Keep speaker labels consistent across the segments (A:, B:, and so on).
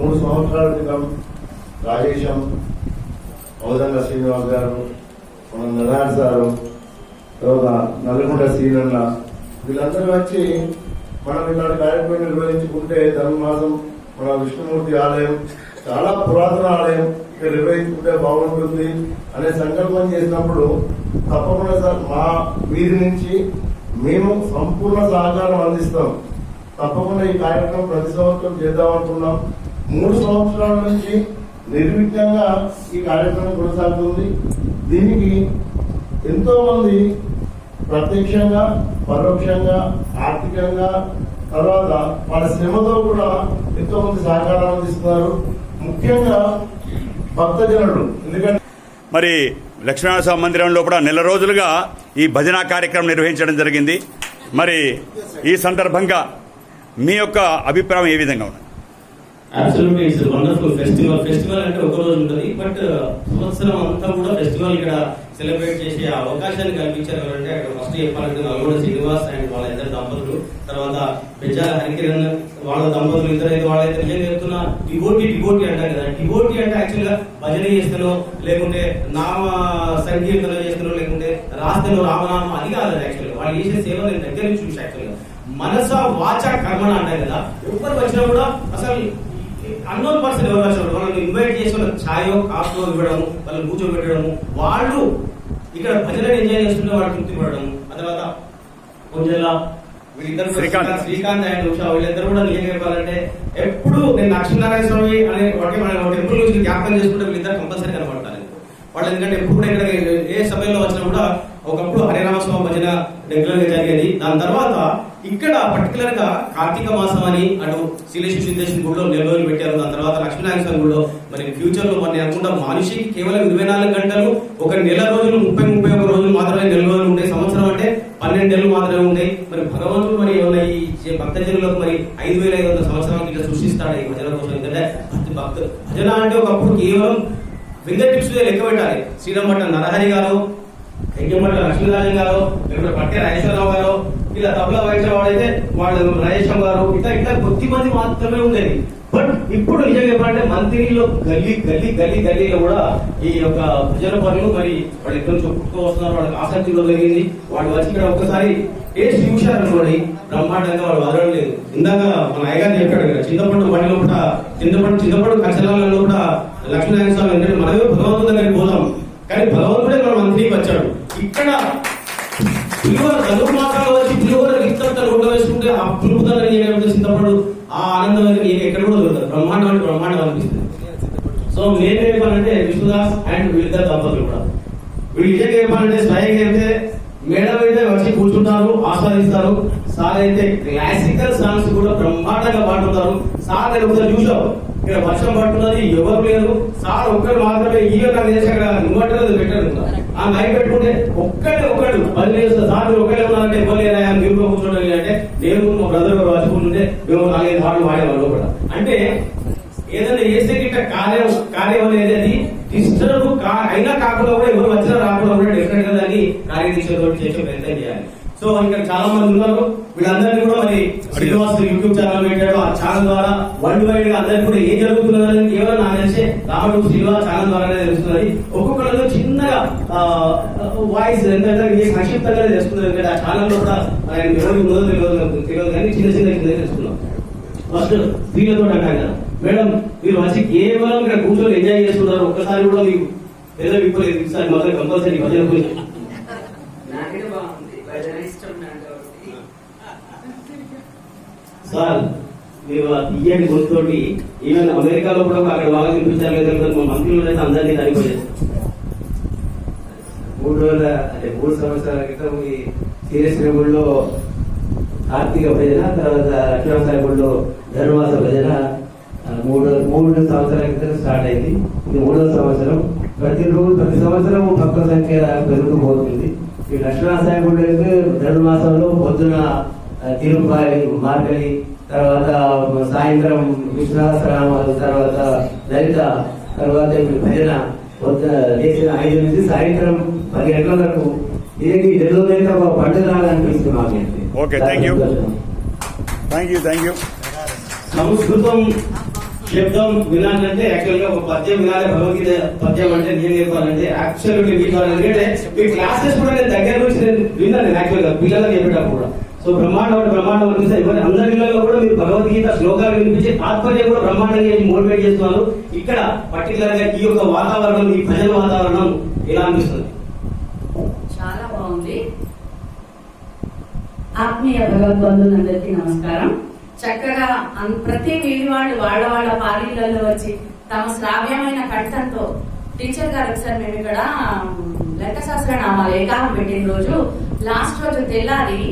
A: మూడు సంవత్సరాల క్రితం రాజేశం ఔదంగ శ్రీనివాస్ గారు మన నరాజ్ సారు తర్వాత నల్గొండ శ్రీరన్న వీళ్ళందరూ వచ్చి మనం ఇలాంటి కార్యక్రమం నిర్వహించుకుంటే ధర్మమాసం మన విష్ణుమూర్తి ఆలయం చాలా పురాతన ఆలయం ఇక్కడ నిర్వహించుకుంటే బాగుంటుంది అనే సంకల్పం చేసినప్పుడు తప్పకుండా సార్ మా వీరి నుంచి మేము సంపూర్ణ సహకారం అందిస్తాం. తప్పకుండా ఈ కార్యక్రమం ప్రతి సంవత్సరం చేద్దాం అనుకున్నాం. మూడు సంవత్సరాల నుంచి నిర్విఘ్నంగా ఈ కార్యక్రమం కొనసాగుతుంది. దీనికి ఎంతో మంది ప్రత్యక్షంగా పరోక్షంగా ఆర్థికంగా తర్వాత వాళ్ళ శ్రమతో కూడా ఎంతో మంది సహకారం అందిస్తున్నారు. ముఖ్యంగా భక్తజనులు ఎందుకంటే
B: మరి లక్ష్మీనరసింహ మందిరంలో కూడా నెల రోజులుగా ఈ భజన కార్యక్రమం నిర్వహించడం జరిగింది. మరి ఈ సందర్భంగా మీ యొక్క అభిప్రాయం ఏ విధంగా ఉంది?
C: Absolutely it's wonderful festival festival అంటే ఒక రోజు ఉంటుంది బట్ uh, సంవత్సరం అంతా కూడా ఫెస్టివల్ ఇక్కడ సెలబ్రేట్ చేసే అవకాశాన్ని కల్పించారు ఎవరంటే అక్కడ ఫస్ట్ చెప్పాలంటే నల్గొండ శ్రీనివాస్ అండ్ వాళ్ళ ఇద్దరు దంపతులు. తర్వాత బెజ్జాల హరికిరణ్ వాళ్ళ దంపతులు ఇద్దరు అయితే వాళ్ళైతే నిజంగా చెప్తున్నా? డివోటీ డివోటీ అంటారు కదా. డివోటీ అంటే యాక్చువల్గా భజన చేస్తానో లేకుంటే నామ సంకీర్తన చేస్తానో లేకుంటే రాస్తానో రామనామం అది కాదు యాక్చువల్గా. వాళ్ళు చేసే సేవ నేను దగ్గర నుంచి చూసి యాక్చువల్గా. మనస వాచ కర్మణ అంటారు కదా. ఎవరు వచ్చినా కూడా అసలు అన్నోన్ పర్సన్ ఎవరు వచ్చినప్పుడు వాళ్ళని ఇన్వైట్ చేసి వాళ్ళకి ఛాయో కాఫో ఇవ్వడము వాళ్ళని కూర్చోబెట్టడము. వాళ్ళు ఇక్కడ భజనని ఎంజాయ్ చేస్తుంటే వాళ్ళు తృప్తి పడడం ఆ తర్వాత కొంచెంలా వీళ్ళిద్దరు
B: శ్రీకాంత్.
C: శ్రీకాంత్ అండ్ ఉషా వీళ్ళిద్దరు కూడా నిజంగా చెప్పాలంటే ఎప్పుడు నేను లక్ష్మీనారాయణ స్వామి అనే ఒకటి మన టెంపుల్ నుంచి జ్ఞాపకం చేసుకుంటే వీళ్ళిద్దరు కంపల్సరీ కనబడతారు. వాళ్ళు ఎందుకంటే ఎప్పుడు కూడా ఇక్కడ ఏ సమయంలో వచ్చినా కూడా ఒకప్పుడు హరిరామస్వామి భజన రెగ్యులర్గా జరిగేది. దాని తర్వాత ఇక్కడ పర్టికులర్గా కార్తీక మాసం అని అటు శిలేషు సిద్ధేశ్వరి గుడిలో నెల పెట్టారు. దాని తర్వాత లక్ష్మీనారాయణ గుడిలో. మరి ఫ్యూచర్లో మరి అనుకుంటా మనిషికి కేవలం ఇరవై నాలుగు గంటలు ఒక నెల రోజులు ముప్పై ముప్పై ఒక రోజులు మాత్రమే నెల రోజులు ఉంటాయి సంవత్సరం అంటే పన్నెండు నెలలు మాత్రమే ఉంటాయి మరి భగవంతుడు మరి ఏమైనా ఈ భక్తజనులకు మరి ఐదు వేల ఐదు వందల సంవత్సరాలకి ఇట్లా సృష్టిస్తాడు ఈ భజన కోసం? ఎందుకంటే భక్తి భక్త భజన అంటే ఒకప్పుడు కేవలం ఫింగర్ టిప్స్ లెక్క పెట్టాలి. శ్రీరంభట్ట నరహరి గారు యజ్ఞమట్ట లక్ష్మీనారాయణ గారు లేకపోతే పట్టే రాజేశ్వరరావు గారు ఇలా తబలా వాయించిన వాడైతే వాళ్ళు రాజేశం గారు ఇట్లా ఇట్లా కొద్ది మంది మాత్రమే ఉండేది. బట్ ఇప్పుడు నిజంగా చెప్పాలంటే మంత్రిలో గల్లీ గల్లీ గల్లీ గల్లీలో కూడా ఈ యొక్క భజన పనులు మరి వాళ్ళు ఎక్కడి నుంచో వస్తున్నారు వాళ్ళకి ఆసక్తిలో కూడా వాళ్ళు వచ్చి ఇక్కడ ఒక్కసారి టేస్ట్ చూశారు అనుకోండి బ్రహ్మాండంగా వాళ్ళు వదలడం లేదు. ఇందాక మన అయ్యగారు చెప్పాడు కదా చింతపండు బండిలో కూడా చింతపండు చింతపండు కచలాలలో కూడా లక్ష్మీనారాయణ స్వామి అంటే మనమే భగవంతుడు దగ్గరికి పోదాం కానీ భగవంతుడే మన మంత్రికి వచ్చాడు. ఇక్కడ చదువు మాసాలు వచ్చి పులిహోర వేసుకుంటే ఆ పులుపుదలని ఏమైతే చింతపడు ఆ ఆనందం అనేది నీకు ఎక్కడ కూడా దొరకదు. బ్రహ్మాండం అంటే బ్రహ్మాండం అనిపిస్తుంది. సో నేను చెప్పాలంటే విశ్వదాస్ అండ్ వీళ్ళిద్దరు దంపతులు కూడా. వీళ్ళు నిజంగా చెప్పాలంటే స్వయంగా అయితే మేడం అయితే వచ్చి కూర్చుంటారు ఆస్వాదిస్తారు. సార్ అయితే క్లాసికల్ సాంగ్స్ కూడా బ్రహ్మాండంగా పాడుతారు సార్ నేను ఒకసారి చూసావు ఇక్కడ వర్షం పడుతున్నది ఎవరు లేరు. సార్ ఒక్కరు మాత్రమే ఈ యొక్క చేసి నువ్వు ఇన్వర్టర్ పెట్టారు ఆ మైక్ పెట్టుకుంటే ఒక్కడే ఒక్కడు పది చేస్తారు సార్ ఒక్కడే ఉన్నారంటే ఎవరు లేరా? మీరు కూర్చోండి అంటే నేను మా బ్రదర్ గారు రాసుకుంటుంటే మేము నాలుగైదు సార్లు వాడేవాళ్ళు కూడా అంటే ఏదైనా చేసే గిట్ట కార్యం కార్యం అనేది అది డిస్టర్బ్ అయినా కాకుండా కూడా ఎవరు వచ్చినా రాకుండా కూడా డెఫినెట్గా దాన్ని కార్యదీక్షతో చేసే ప్రయత్నం చేయాలి. సో ఇక్కడ చాలా మంది ఉన్నారు. వీళ్ళందరినీ కూడా మరి శ్రీనివాస్ యూట్యూబ్ ఛానల్ పెట్టాడు. ఆ ఛానల్ ద్వారా వరల్డ్ వైడ్గా అందరికీ కూడా ఏం జరుగుతున్నదని కేవలం నాకు తెలిసే రాముడు శ్రీనివాస్ ఛానల్ ద్వారానే తెలుస్తున్నది. ఒక్కొక్కరిలో చిన్నగా వాయిస్ ఎందుకంటే సంక్షిప్తంగా తెలుస్తుంది. ఎందుకంటే ఆ ఛానల్లో కూడా ఆయన ఎవరికి ఉన్నదో తెలియదు తెలియదు కానీ చిన్న చిన్న చిన్న తెలుస్తున్నాం. ఫస్ట్ స్త్రీలతో అంటాం కదా. మేడం మీరు వచ్చి కేవలం ఇక్కడ కూర్చొని ఎంజాయ్ చేస్తున్నారు. ఒక్కసారి కూడా మీకు ఏదో ఇప్పుడు ఈసారి మాత్రం కంపల్సరీ భజన గురించి
D: నాకే బాగుంది భజన ఇష్టం నాకు కాబట్టి.
C: సార్ మీరు ఆ తీయని ఈవెన్ అమెరికాలో కూడా అక్కడ బాగా వినిపించారు లేదో మా మంత్రులు అయితే అందరినీ చనిపోయారు
D: మూడు రోజుల అంటే మూడు సంవత్సరాల క్రితం ఈ సీరియస్ రేపుల్లో కార్తీక భజన తర్వాత లక్ష్మణ గుడిలో ధనుమాస భజన మూడు మూడు సంవత్సరాల క్రితం స్టార్ట్ అయింది. ఇది మూడో సంవత్సరం. ప్రతి రోజు ప్రతి సంవత్సరం భక్తుల సంఖ్య పెరుగుతుపోతుంది ఈ లక్ష్మణ గుడి అయితే ధనుమాసంలో పొద్దున ఆ, తిరుపాలి మార్గలి తర్వాత సాయంత్రం విశ్వాసరామాలు తర్వాత లలిత తర్వాత భజన చేసిన ఐదు నుంచి సాయంత్రం పది గంటల వరకు ఇది నెల్లూరు ఒక పండుగ అనిపిస్తుంది.
B: థ్యాంక్ యూ థ్యాంక్ యూ
C: సంస్కృతం శబ్దం వినాలంటే యాక్చువల్గా ఒక పద్యం వినాలి భగవద్గీత పద్యం అంటే నేను చెప్పాలంటే యాక్చువల్ ఎందుకంటే మీ క్లాసెస్ కూడా నేను దగ్గర నుంచి నేను విన్నాను నేను యాక్చువల్గా పిల్లలకు చెప్పేటప్పుడు కూడా. సో బ్రహ్మాండం బ్రహ్మాండం అనిపిస్తాయి ఇవన్నీ అందరి ఇళ్ళలో కూడా మీరు భగవద్గీత శ్లోకాలు వినిపించి తాత్పర్యం కూడా బ్రహ్మాండంగా మోటివేట్ చేస్తున్నారు. ఇక్కడ పర్టికులర్గా ఈ యొక్క వాతావరణం ఈ భజన వాతావరణం ఎలా అనిపిస్తుంది?
E: చాలా బాగుంది. ఆత్మీయ భగవద్బంధులందరికీ నమస్కారం. చక్కగా ప్రతి వీధి వాళ్ళు వాళ్ళ వాళ్ళ పార్టీలలో వచ్చి తమ శ్రావ్యమైన కంఠంతో టీచర్ గారు ఒకసారి మేము ఇక్కడ లెక్క నామాలు ఏకాహం పెట్టిన రోజు లాస్ట్ రోజు తెల్లారి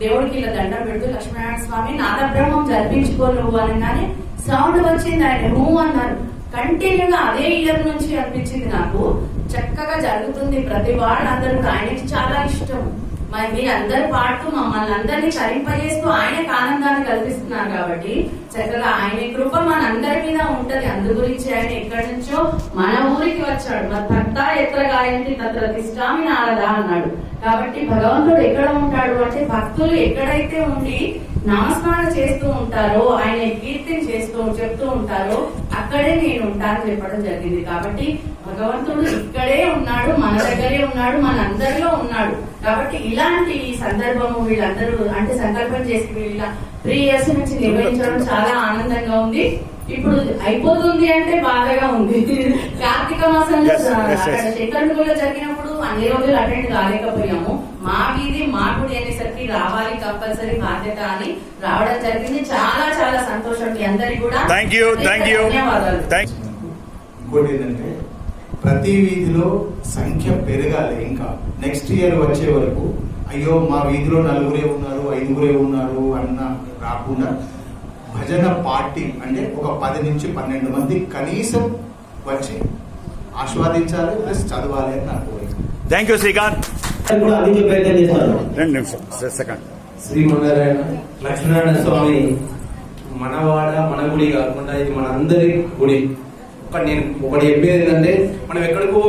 E: దేవుడికి ఇలా దండం పెడుతూ లక్ష్మీనారాయణ స్వామి నాదబ్రహ్మం జరిపించుకో నువ్వు అనగానే సౌండ్ వచ్చింది ఆయన. హూ అన్నారు. కంటిన్యూగా అదే ఇయర్ నుంచి అనిపించింది నాకు. చక్కగా జరుగుతుంది. ప్రతి వాళ్ళందరూ ఆయనకి చాలా ఇష్టం. మరి మీరు అందరు పాడుతూ మమ్మల్ని అందరినీ తరింపజేస్తూ ఆయనకు ఆనందాన్ని కల్పిస్తున్నారు కాబట్టి చక్కగా ఆయన కృప మన అందరి మీద ఉంటది. అందు గురించి ఆయన ఎక్కడి నుంచో మన ఊరికి వచ్చాడు. మరి భక్త ఎత్ర గాయంతి తత్ర తిష్టామి నారదా అన్నాడు. కాబట్టి భగవంతుడు ఎక్కడ ఉంటాడు అంటే భక్తులు ఎక్కడైతే ఉండి నమస్కారం చేస్తూ ఉంటారో ఆయన కీర్తిని చేస్తూ చెప్తూ ఉంటారో అక్కడే నేను ఉంటానని చెప్పడం జరిగింది. కాబట్టి భగవంతుడు ఇక్కడే ఉన్నాడు మన దగ్గరే ఉన్నాడు మన అందరిలో ఉన్నాడు. కాబట్టి ఇలాంటి సందర్భము వీళ్ళందరూ అంటే సంకల్పం చేసి వీళ్ళ త్రీ ఇయర్స్ నుంచి నిర్వహించడం చాలా ఆనందంగా ఉంది. ఇప్పుడు అయిపోతుంది అంటే బాధగా ఉంది. కార్తీక మాసంలో. అక్కడ జరిగినప్పుడు అన్ని రోజులు అటెండ్ కాలేకపోయాము. మా వీధి మా గుడి అనేసరికి రావాలి కంపల్సరీ బాధ్యత అని రావడం జరిగింది. చాలా చాలా సంతోషం మీ అందరికి కూడా. ధన్యవాదాలు.
F: ప్రతి వీధిలో సంఖ్య పెరగాలి ఇంకా. నెక్స్ట్ ఇయర్ వచ్చే వరకు అయ్యో మా వీధిలో నలుగురే ఉన్నారు ఐదుగురే ఉన్నారు అన్న రాకుండా భజన పార్టీ అంటే ఒక పది నుంచి పన్నెండు మంది కనీసం వచ్చి ఆస్వాదించాలి ప్లస్ చదవాలి అని నాకు కోరిక.
B: Thank you Srikanth. రెండు నిమిషం సెకండ్.
D: శ్రీమన్నారాయణ లక్ష్మీనారాయణ స్వామి మనవాడ మన గుడి కాకుండా ఇది మన అందరి గుడి. ఒక నేను ఒకటి చెప్పేది ఏంటంటే మనం ఎక్కడికో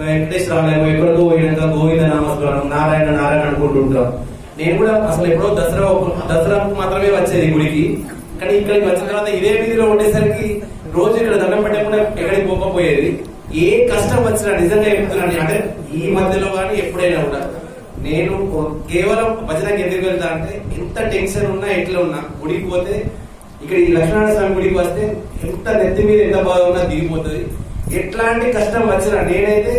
D: వెంకటేశ్వరాలయం ఎక్కడికో పోయినాక గోవింద నామస్మరణం నారాయణ నారాయణ అనుకుంటుంటాం నేను కూడా అసలు ఎప్పుడో దసరా దసరాకు మాత్రమే వచ్చేది గుడికి. కానీ ఇక్కడికి వచ్చిన తర్వాత ఇదే వీధిలో ఉండేసరికి రోజు ఇక్కడ దండం పెట్టకుండా ఎక్కడికి పోకపోయేది ఏ కష్టం వచ్చినా నిజంగా చెప్తున్నాను అంటే ఈ మధ్యలో కానీ ఎప్పుడైనా కూడా. నేను కేవలం భజనకి ఎందుకు వెళ్తా అంటే ఎంత టెన్షన్ ఉన్నా ఎట్లా ఉన్నా గుడికి పోతే ఇక్కడ ఈ లక్ష్మణ స్వామి గుడికి వస్తే ఎంత నెత్తి మీద ఎంత బాగా ఉన్నా దిగిపోతుంది. ఎట్లాంటి కష్టం వచ్చినా నేనైతే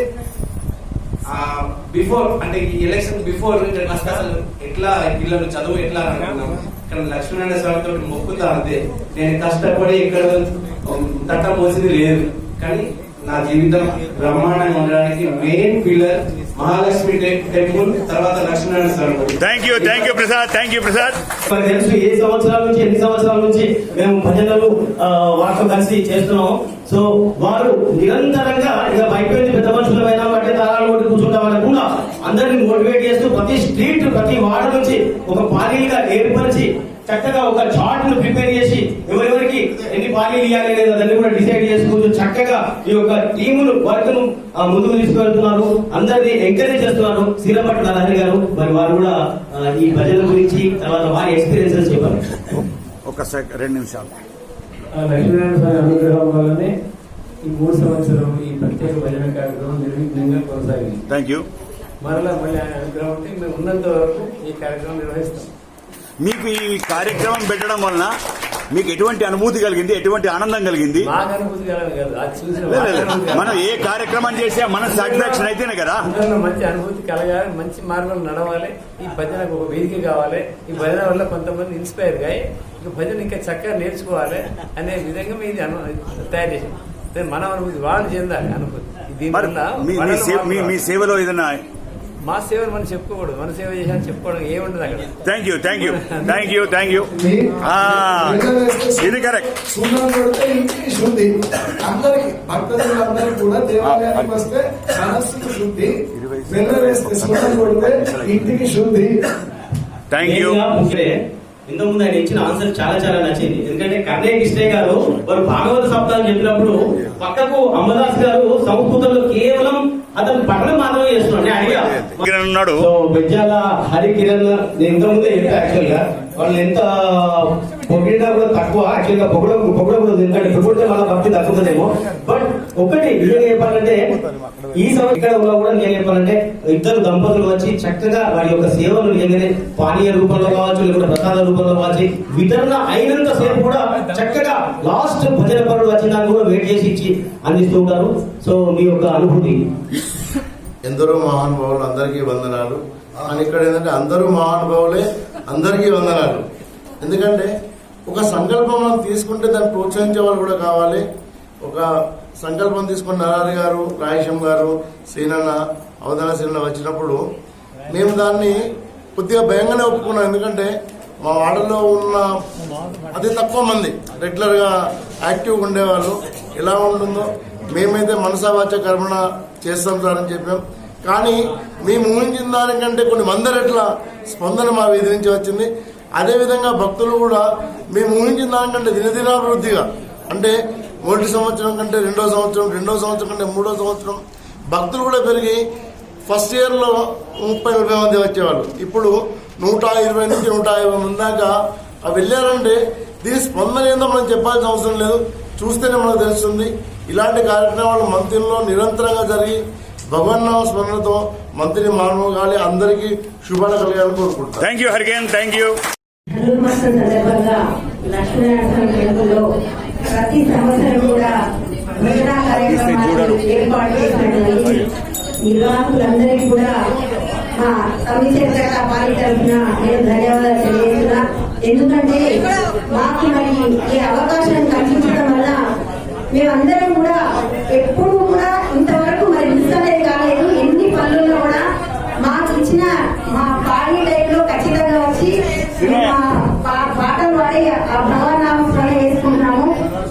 D: బిఫోర్ అంటే ఈ ఎలక్షన్ బిఫోర్ కష్టాలు అసలు ఎట్లా పిల్లలు చదువు ఎట్లా అనుకున్నాను అనుకున్నాం? ఇక్కడ లక్ష్మీనారాయణ స్వామితో మొక్కుతా అంతే నేను కష్టపడి ఇక్కడ తట్ట పోసింది లేదు. కానీ నా జీవితం బ్రహ్మాండంగా ఉండడానికి మెయిన్ పిల్లర్ మహాలక్ష్మి టెంపుల్ తర్వాత Lakshminarayana Swami.
B: Thank you thank you Prasad thank you Prasad
C: మనకు తెలుసు ఏ సంవత్సరాల నుంచి ఎన్ని సంవత్సరాల నుంచి మేము భజనలు ఆ, వారితో కలిసి చేస్తున్నాం సో వారు నిరంతరంగా ఇక అయిపోయింది పెద్ద మనుషులమైన బట్టే తాళాలు కొట్టి కూర్చుంటామని కూడా అందరిని మోటివేట్ చేస్తూ ప్రతి స్ట్రీట్ ప్రతి వార్డు నుంచి ఒక పాలీలుగా ఏర్పరిచి చక్కగా ఒక చార్ట్ను ప్రిపేర్ చేసి పాలీలు ఇవ్వాలి అనేది దాన్ని కూడా డిసైడ్ చేసుకుంటూ చక్కగా ఈ యొక్క టీమును వర్క్ను ఆ, ముందుకు తీసుకువెళ్తున్నారు. అందరినీ ఎంకరేజ్ చేస్తున్నారు. శ్రీరపట్ల నరహరి గారు మరి వారు కూడా ఈ భజన గురించి తర్వాత వారి ఎక్స్పీరియన్సెస్ చెప్పారు
B: ఒక సెక్ రెండు నిమిషాలు.
G: లక్ష్మీనారాయణ స్వామి అనుగ్రహం వల్లనే ఈ మూడు సంవత్సరం ఈ ప్రత్యేక భజన కార్యక్రమం నిర్విఘ్నంగా కొనసాగింది.
B: థ్యాంక్ యూ
G: మరలా మళ్ళీ ఆయన అనుగ్రహం ఉంటే మేము ఉన్నంత వరకు ఈ కార్యక్రమం నిర్వహిస్తాం.
B: మీకు ఈ కార్యక్రమం పెట్టడం వలన మీకు ఎటువంటి అనుభూతి కలిగింది? ఎటువంటి ఆనందం కలిగింది. మనం ఏ కార్యక్రమం చేసినా మన సాటిస్ఫాక్షన్ అయితేనే కదా.
G: మంచి అనుభూతి కలగాలి మంచి మార్గం నడవాలి. ఈ భజనకు ఒక వేదిక కావాలి. ఈ భజన వల్ల కొంతమంది ఇన్స్పైర్గా ఈ భజన ఇంకా చక్కగా నేర్చుకోవాలి అనే విధంగా అను తయారు చేసాం మన అనుభూతి వాళ్ళు చెందాలి అనుభూతి. దీనివల్ల
B: మీ సేవలో ఏదైనా
G: మా సేవలు మనం చెప్పుకోకూడదు. మన సేవ చేసాను చెప్పుకోవడం ఏముండదు అక్కడ.
B: Thank you thank you thank you thank you ఇది కరెక్ట్
H: శుద్ధి. అందరికి భక్తులందరికీ కూడా దేవాలయానికి వస్తే మనస్సుకు శుద్ధి. వెళ్ళ వేస్తే సున్నం కొడితే ఇంటికి శుద్ధి.
B: థ్యాంక్ యూ
C: మెయిన్గా ముఖ్యమే ఇంతకు ముందు ఆయన ఇచ్చిన ఆన్సర్ చాలా చాలా నచ్చింది. ఎందుకంటే కర్ణయ్య కృష్ణయ్య గారు వారు భాగవత సప్తాహం చెప్పినప్పుడు పక్కకు అమ్మదాస్ గారు సంస్కృతంలో కేవలం అతను పఠనం మాత్రమే చేస్తున్నాడు. నేను అడిగా. సో బెజ్జాల హరి కిరణ్ నేను ఇంతకు ముందే చెప్పా యాక్చువల్గా. వాళ్ళు ఎంత పొగిడినా కూడా తక్కువ. యాక్చువల్గా పొగడ పొగడ కూడా ఎందుకంటే పొగిడితే వాళ్ళ భక్తి తగ్గుతుందేమో. బట్ ఒకటి నిజంగా చెప్పాలంటే ఈ సంవత్సరం ఇక్కడ కూడా నేను చెప్పాలంటే ఇద్దరు దంపతులు వచ్చి చక్కగా వారి యొక్క సేవలు నిజంగానే పానీయ రూపంలో కావచ్చు లేకుంటే ప్రసాద రూపంలో కావచ్చు వితరణ అయినంత సేపు కూడా చక్కగా లాస్ట్ భజన పనులు వచ్చిన కూడా వెయిట్ చేసి ఇచ్చి అందిస్తూ ఉంటారు. సో మీ యొక్క అనుభూతి?
A: ఎందరో మహానుభావులు అందరికీ వందనాలు. అని ఇక్కడ ఏంటంటే అందరూ మహానుభావులే అందరికీ వందనాలు. ఎందుకంటే ఒక సంకల్పం మనం తీసుకుంటే దాన్ని ప్రోత్సహించే వాళ్ళు కూడా కావాలి. ఒక సంకల్పం తీసుకున్న నరారి గారు రాయేశం గారు శ్రీనన్న అవధాన సీనన్న వచ్చినప్పుడు మేము దాన్ని కొద్దిగా భయంగానే ఒప్పుకున్నాం. ఎందుకంటే మా వాడలో ఉన్న అతి తక్కువ మంది రెగ్యులర్గా యాక్టివ్గా ఉండేవాళ్ళు. ఎలా ఉంటుందో మేమైతే మనసావాచ కర్మణ చేస్తాం సార్ అని చెప్పాం. కానీ మేము ఊహించిన దానికంటే కొన్ని వంద రెట్ల స్పందన మా వీధి నుంచి వచ్చింది. అదేవిధంగా భక్తులు కూడా మేము ఊహించిన దానికంటే దినదినాభివృద్ధిగా అంటే మొదటి సంవత్సరం కంటే రెండో సంవత్సరం రెండో సంవత్సరం కంటే మూడో సంవత్సరం భక్తులు కూడా పెరిగి ఫస్ట్ ఇయర్లో ముప్పై ముప్పై మంది వచ్చేవాళ్ళు. ఇప్పుడు నూట ఇరవై నుంచి నూట యాభై మంది దాకా అవి వెళ్ళారంటే దీని స్పందన ఏందో మనం చెప్పాల్సిన అవసరం లేదు. చూస్తేనే మనకు తెలుస్తుంది. ఇలాంటి కార్యక్రమాలు మంత్రిలో నిరంతరంగా జరిగి భగవన్నామ స్మరణతో మంత్రి మానవ గాలి అందరికీ శుభాలు కలగాలని కోరుకుంటాను
B: థ్యాంక్ యూ హరికేన్ థ్యాంక్ యూ
I: ప్రతి సంవత్సరం కూడా ఏర్పాటు చేసినటువంటి నిర్వాహకులందరికీ కూడా మా తరఫున నేను ధన్యవాదాలు తెలియజేస్తున్నా. ఎందుకంటే మాకు మరి ఈ అవకాశం కల్పించడం వల్ల మేమందరం కూడా ఎప్పుడు పనుల్లో కూడా మాకు ఇచ్చిన మా పాడి టైంలో ఖచ్చితంగా వచ్చి పాటలు పాడి ఆ భగవన్నామ స్మరణ చేసుకుంటున్నాము.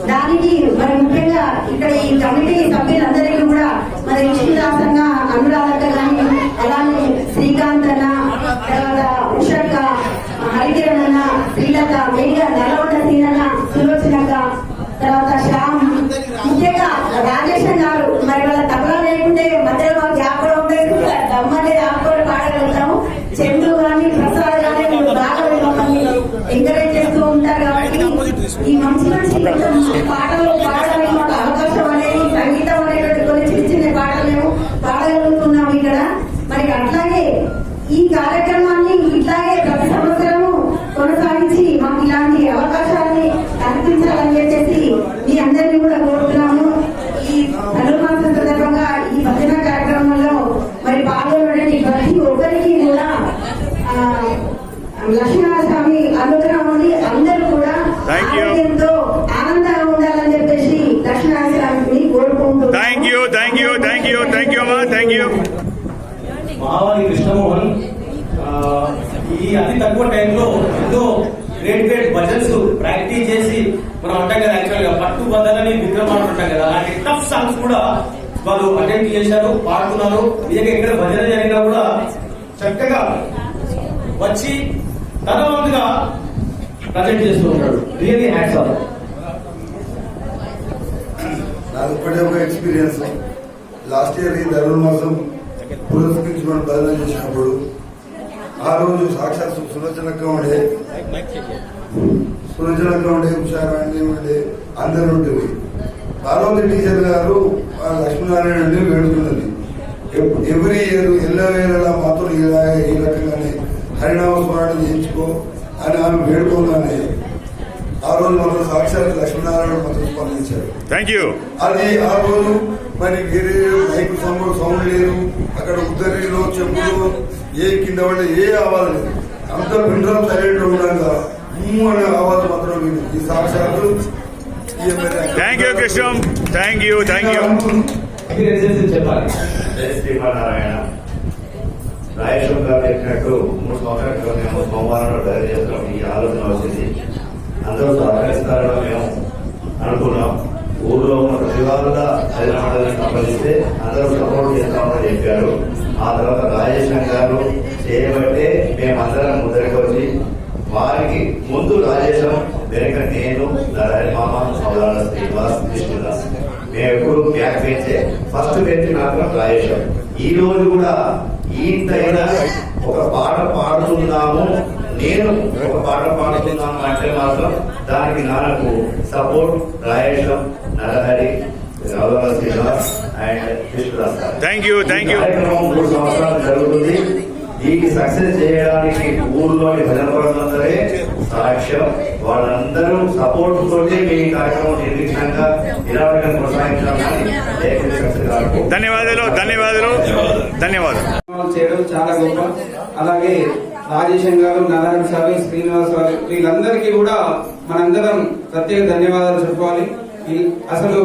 I: దానికి మరి ముఖ్యంగా ఇక్కడ ఈ కమిటీ సభ్యులందరికీ కూడా మరి విష్ణుదాసన్న అనురాధక కానీ అలానే శ్రీకాంత్ అన్న తర్వాత ఉషక్క హరికిరణ్ అన్న శ్రీలత మెయిన్గా నల్లగొండ సీనన్న సులోచనక్క తర్వాత శ్యామ్ ముఖ్యంగా రాజేశన్ గారు మరి వాళ్ళ తబలా లేకుంటే మధ్యలో మాకు జ్ఞాపకం ఉండేది దమ్మనే ఆపుకొని పాడగలుగుతాము చెండు కానీ ప్రసాద్ కానీ మీరు బాగా మమ్మల్ని ఎంకరేజ్ చేస్తూ ఉంటారు కాబట్టి ఈ మంచి మంచి పాటలు పాడడానికి మాకు అవకాశం అనేది సంగీతం అనేటువంటి కొన్ని చిన్న చిన్న పాటలు మేము పాడగలుగుతున్నాము ఇక్కడ మరి అట్లాగే ఈ కార్యక్రమాన్ని ఇట్లాగే ప్రతి సంవత్సరము కొనసాగించి మాకు ఇలాంటి అవకాశాన్ని కల్పించాలని చెప్పేసి మీ అందరినీ కూడా కోరుతున్నాము ఈ ధనుర్మాసం సందర్భంగా ఈ భజన కార్యక్రమంలో మరి పాల్గొనడానికి ప్రతి ఒక్కరికి కూడా ఆ, లక్ష్మీనరస్వామి అనుగ్రహం ఉంది అందరూ కూడా
B: Thank you.
I: ఆరోగ్యంతో ఆనందంగా ఉండాలని చెప్పేసి లక్ష్మీనరస్వామిని కోరుకుంటూ
B: thank you thank you thank you thank you అమ్మా థ్యాంక్ యూ
C: మహావాణి కృష్ణమోహన్ ఆ, ఈ అతి తక్కువ టైంలో ఎంతో గ్రేట్ గ్రేట్ భజన్స్ ప్రాక్టీస్ చేసి మనం అంటాం కదా యాక్చువల్గా పట్టు బదలని విగ్రహం అంటాం కదా అలాంటి టఫ్ సాంగ్స్ కూడా వాళ్ళు అటెంప్ట్ చేశారు పాడుతున్నారు. నిజంగా ఎక్కడ భజన జరిగినా కూడా చక్కగా వచ్చి తన వంతుగా ప్రజెంట్ చేస్తూ ఉంటాడు రియల్లీ హ్యాట్స్ ఆఫ్
J: నాకు ఇప్పటి ఒక ఎక్స్పీరియన్స్ లాస్ట్ ఇయర్ ఈ ధనుర్మాసం మనం బదిలీ చేసినప్పుడు ఆ రోజు సాక్షాత్ సులోచనగా ఉండే. సులోచనగా ఉండే ఉషారాణి ఉండే అందరూ ఉండేవి పార్వతి టీచర్ గారు ఆ లక్ష్మీనారాయణ నుండి వేడుకున్నది ఎవ్రీ ఇయర్ ఎల్లో వేళలా మాత్రం ఇలా ఈ రకంగానే హరినామ స్మరణ చేయించుకో అని ఆమె వేడుకోగానే ఆ రోజు మనం సాక్షాత్ లక్ష్మీనారాయణ మాత్రం స్పందించారు.
B: థ్యాంక్ యూ
J: అది ఆ రోజు మరి మైక్ సౌండ్ సౌండ్ లేదు అక్కడ ఉద్దరిలో చెప్పులు ఏ కింద పడే ఏ ఆవాజ్ లేదు. అంత పిండ్రం సైలెంట్ ఉండగా. ఊ అనే ఆవాజ్ మాత్రం లేదు. ఈ సాక్షాత్తు
B: thank you Krishnam thank you thank you
C: చెప్పాలి
K: శ్రీమన్నారాయణ గారు చెప్పినట్టు మూడు సంవత్సరాల క్రితం మేము సోమవారంలో డైరీ చేస్తాం ఈ ఆలోచన వచ్చింది అందరూ సహకరిస్తారని మేము అనుకున్నాం ఊళ్ళో ఉన్న ప్రతివారుగా హైదరాబాద్ సంపాదిస్తే అందరూ సపోర్ట్ చేస్తామని చెప్పారు. ఆ తర్వాత రాజేశ్వరం గారు చేయబట్టే మేమందరం ముందరికి వచ్చి వారికి ముందు రాజేశం వెనక నేను నారాయణ మామ సౌదాల శ్రీనివాస్ కృష్ణదాస్ మేము ఎప్పుడు బ్యాక్ పెంచే ఫస్ట్ పెట్టి మాత్రం రాజేశం. ఈ రోజు కూడా ఇంతైనా ఒక పాట పాడుతున్నాము. నేను ఒక పాట పాడుతున్నాను అంటే మాత్రం దానికి నాకు support Rayesham Narahari
B: thank you thank you
K: మూడు సంవత్సరాలు జరుగుతుంది ఈ సక్సెస్ చేయడానికి ఊర్లోని భజనపరులందరే సాక్ష్యం. వాళ్ళందరూ సపోర్ట్ తోటి మీ కార్యక్రమం నిర్విఘ్నంగా నిరాటంగా కొనసాగించాలని
B: ధన్యవాదాలు ధన్యవాదాలు ధన్యవాదాలు.
L: చేయడం చాలా గొప్ప. అలాగే రాజేశం గారు నారాయణ సార్ శ్రీనివాస్ గారు వీళ్ళందరికీ కూడా మనందరం ప్రత్యేక ధన్యవాదాలు చెప్పుకోవాలి. ఈ- అసలు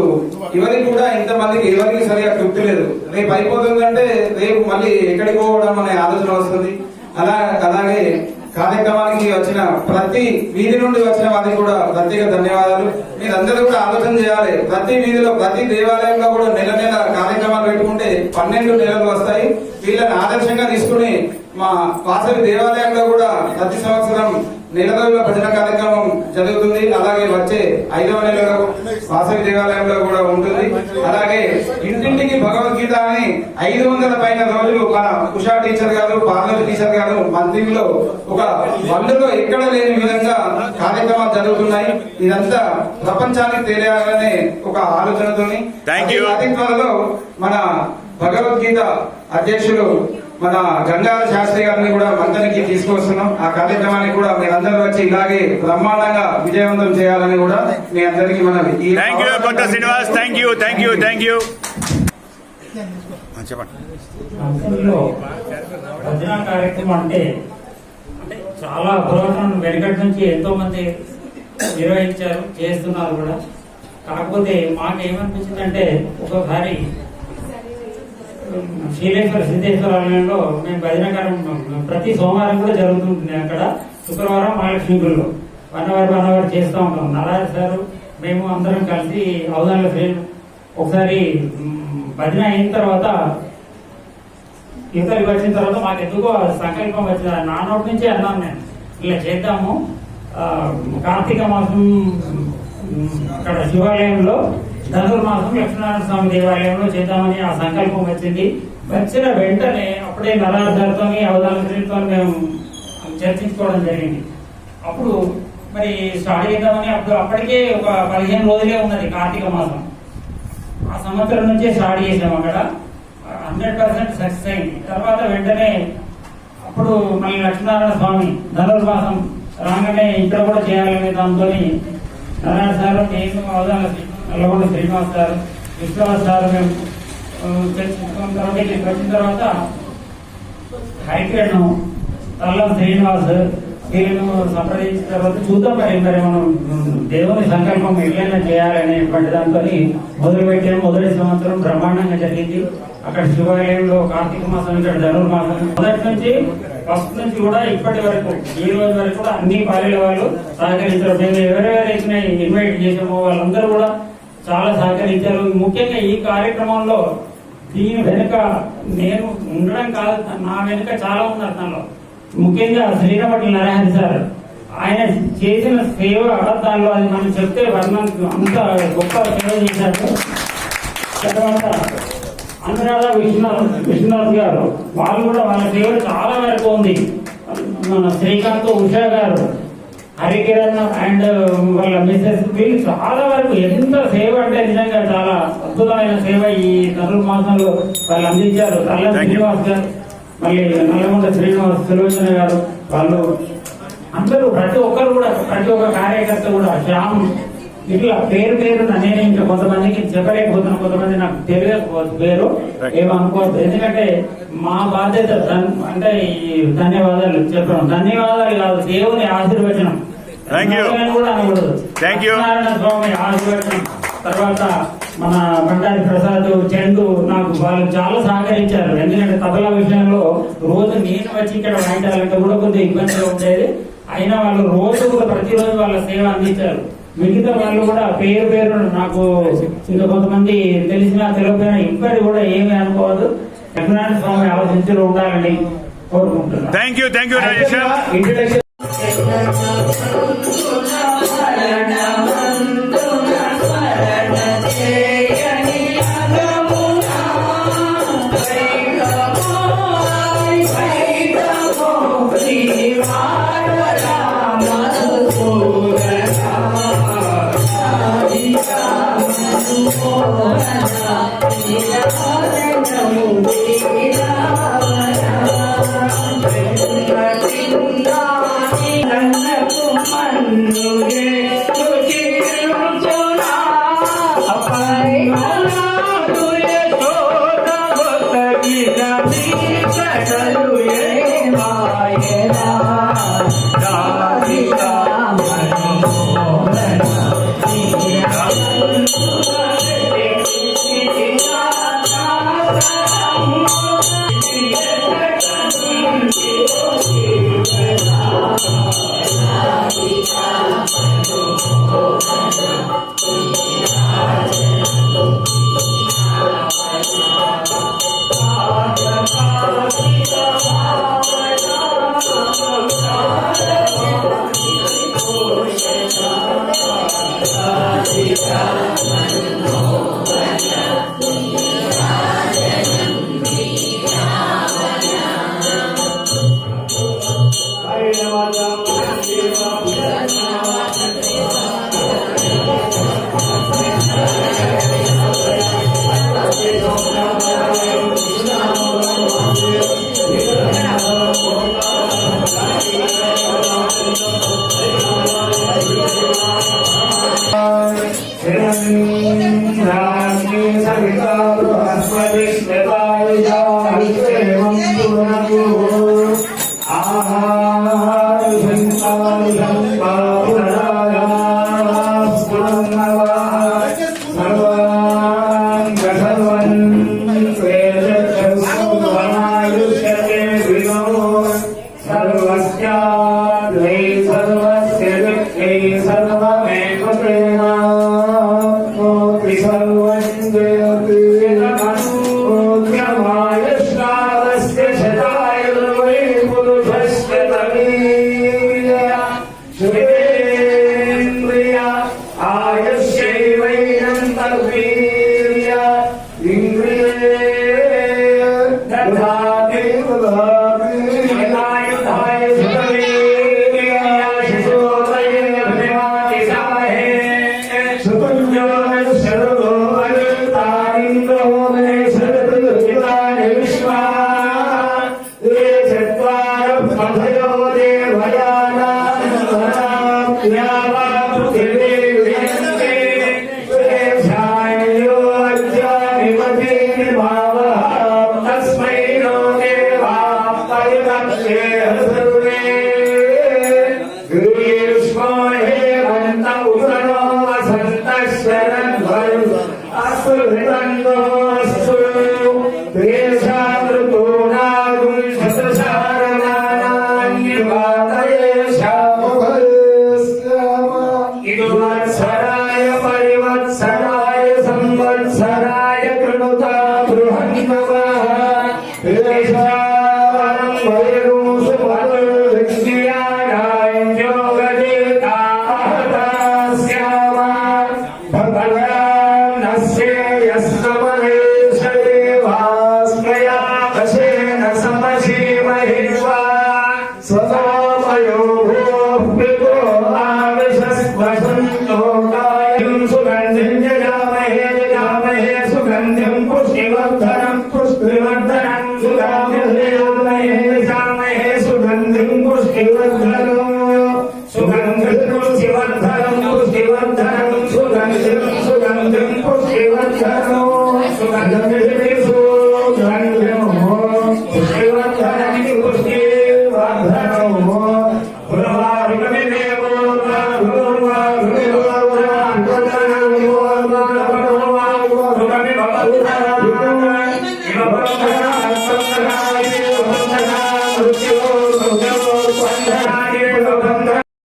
L: ఎవరికి కూడా ఇంతమందికి ఎవరికి సరిగా తృప్తి లేదు. రేపు అయిపోతుందంటే రేపు మళ్ళీ ఎక్కడికి పోవడం అనే ఆలోచన వస్తుంది. అలా అలాగే కార్యక్రమానికి వచ్చిన ప్రతి వీధి నుండి వచ్చిన వారికి కూడా ప్రత్యేక ధన్యవాదాలు. మీరందరూ కూడా ఆలోచన చేయాలి. ప్రతి వీధిలో ప్రతి దేవాలయంలో కూడా నెల నెల కార్యక్రమాలు పెట్టుకుంటే పన్నెండు నెలలు వస్తాయి. వీళ్ళని ఆదర్శంగా తీసుకుని మా వాసవి దేవాలయంలో కూడా ప్రతి సంవత్సరం నెల రోజుల భజన కార్యక్రమం జరుగుతుంది. అలాగే వచ్చే ఐదవ నెలలో వాసవి దేవాలయంలో కూడా ఉంటుంది. అలాగే ఇంటింటికి భగవద్గీత అని ఐదు వందల పైన రోజులు మన ఉషా టీచర్ గారు పార్లర్ టీచర్ గారు మంత్రిలో ఒక వల్లులో ఎక్కడ లేని విధంగా కార్యక్రమాలు జరుగుతున్నాయి. ఇదంతా ప్రపంచానికి తెలియాలనే ఒక ఆలోచనతోని. అతి త్వరలో మన భగవద్గీత అధ్యక్షులు మన గంగాధర శాస్త్రి గారిని కూడా మంత్రికి తీసుకొస్తున్నాం ఆ కార్యక్రమానికి కూడా మీరందరూ వచ్చి ఇలాగే బ్రహ్మాండంగా విజయవంతం చేయాలని కూడా మీ అందరికీ మనం
B: thank you Srinivas thank you thank you thank
M: భజన కార్యక్రమం అంటే అంటే చాలా పురాతనం వెనకటి నుంచి ఎంతో మంది నిర్వహించారు చేస్తున్నారు కూడా. కాకపోతే మాకు ఏమనిపించిందంటే ఒకసారి శ్రీలేశ్వర సిద్ధేశ్వర ఆలయంలో మేము భజన కార్యక్రమం ప్రతి సోమవారం కూడా జరుగుతుంది అక్కడ. శుక్రవారం మహాలక్ష్మి గుడిలో. వన్ అవర్ వన్ అవర్ చేస్తూ ఉంటాం. నారాయణ సార్ మేము అందరం కలిసి అవధానుల శ్రేణి ఒకసారి భజన అయిన తర్వాత యువతలు వచ్చిన తర్వాత మాకు ఎందుకో సంకల్పం వచ్చింది. నానోటి నుంచి అన్నాను నేను. ఇలా చేద్దాము. కార్తీక మాసం అక్కడ శివాలయంలో ధనుర్మాసం లక్ష్మీనారాయణ స్వామి దేవాలయంలో చేద్దామని ఆ సంకల్పం వచ్చింది. వచ్చిన వెంటనే అప్పుడే నరాధారితో అవధానతో మేము చర్చించుకోవడం జరిగింది. అప్పుడు మరి స్టార్ట్ చేద్దామని అప్పుడు అప్పటికే ఒక పదిహేను రోజులే ఉన్నది కార్తీక మాసం. ఆ సంవత్సరం నుంచే స్టార్ట్ చేసాము అక్కడ. హండ్రెడ్ పర్సెంట్ సక్సెస్ అయింది. తర్వాత వెంటనే అప్పుడు మళ్ళీ లక్ష్మీనారాయణ స్వామి ధనుర్మాసం రాగానే ఇక్కడ కూడా చేయాలనే దాంతో నారాయణ సార్ నేను అవధాన నల్లగొండ శ్రీనివాస్ సార్ విశ్వనాథ్ సార్ మేము తెలుసుకున్న తర్వాత ఇక్కడికి వచ్చిన తర్వాత హైగ్రేడ్ తల్లం శ్రీనివాస్ వీళ్ళను సంప్రదించిన తర్వాత చూద్దాం మరి మరి మనం దేవుని సంకల్పం ఎట్లయినా చేయాలనేటువంటి దాంతో మొదలు మొదటి సంవత్సరం బ్రహ్మాండంగా జరిగింది. అక్కడ శివాలయంలో కార్తీక మాసం ఇక్కడ ధనుర్మాసం మొదటి నుంచి ఫస్ట్ నుంచి కూడా ఇప్పటి వరకు ఈ రోజు వరకు కూడా అన్ని పాలెల వాళ్ళు సహకరించారు. మేము ఎవరెవరైతే ఇన్వైట్ చేసామో వాళ్ళందరూ కూడా చాలా సహకరించారు. ముఖ్యంగా ఈ కార్యక్రమంలో దీని వెనుక నేను ఉండడం కాదు నా వెనుక చాలా ఉంది దానిలో ముఖ్యంగా శ్రీరామటి నరహరి సార్ ఆయన చేసిన సేవ అబద్ధాల్లో అది మనం చెప్తే వర్ణం అంత గొప్ప సేవ చేశారు. తర్వాత అనురాధ విశ్వనాథ్ విశ్వనాథ్ గారు వాళ్ళు కూడా వాళ్ళ సేవ చాలా వరకు ఉంది. మన శ్రీకాంత్ ఉషా గారు హరికిరణ్ అండ్ వాళ్ళ మిసెస్ వీళ్ళు చాలా వరకు ఎంత సేవ అంటే నిజంగా చాలా అద్భుతమైన సేవ ఈ మాసంలో వాళ్ళు అందించారు. తల్ల శ్రీనివాస్ గారు మళ్ళీ నల్లగొండ శ్రీనివాస్ సులోచన గారు వాళ్ళు అందరూ ప్రతి ఒక్కరు కూడా ప్రతి ఒక్క కార్యకర్త కూడా శ్యామ్ ఇట్లా పేరు పేరు నేను ఇంకా కొంతమందికి చెప్పలేకపోతున్నాను కొంతమంది నాకు తెలియకపోవచ్చు పేరు ఏమనుకోవద్దు ఎందుకంటే మా బాధ్యత అంటే ఈ ధన్యవాదాలు చెప్పడం. ధన్యవాదాలు కాదు దేవుని ఆశీర్వచనం.
B: You.
M: సత్యనారాయణ స్వామి ఆశీర్వచనం. తర్వాత మన బండారి ప్రసాద్ చందు నాకు వాళ్ళు చాలా సహకరించారు. ఎందుకంటే తబలా విషయంలో రోజు నేను వచ్చి ఇక్కడ వాయించాలంటే కూడా కొద్దిగా ఇబ్బందిగా ఉండేది. అయినా వాళ్ళు రోజు కూడా ప్రతిరోజు వాళ్ళ సేవ అందించారు. మిగతా వాళ్ళు కూడా పేరు పేరు నాకు ఇంకా కొంతమంది తెలిసినా తెలియకపోయినా ఇప్పటి కూడా ఏమీ అనుకోవద్దు. సత్యనారాయణ స్వామి ఆలోచించులు ఉండాలని కోరుకుంటున్నాను.
B: Thank you
N: Thank you. గ్రీష్మోహే వంత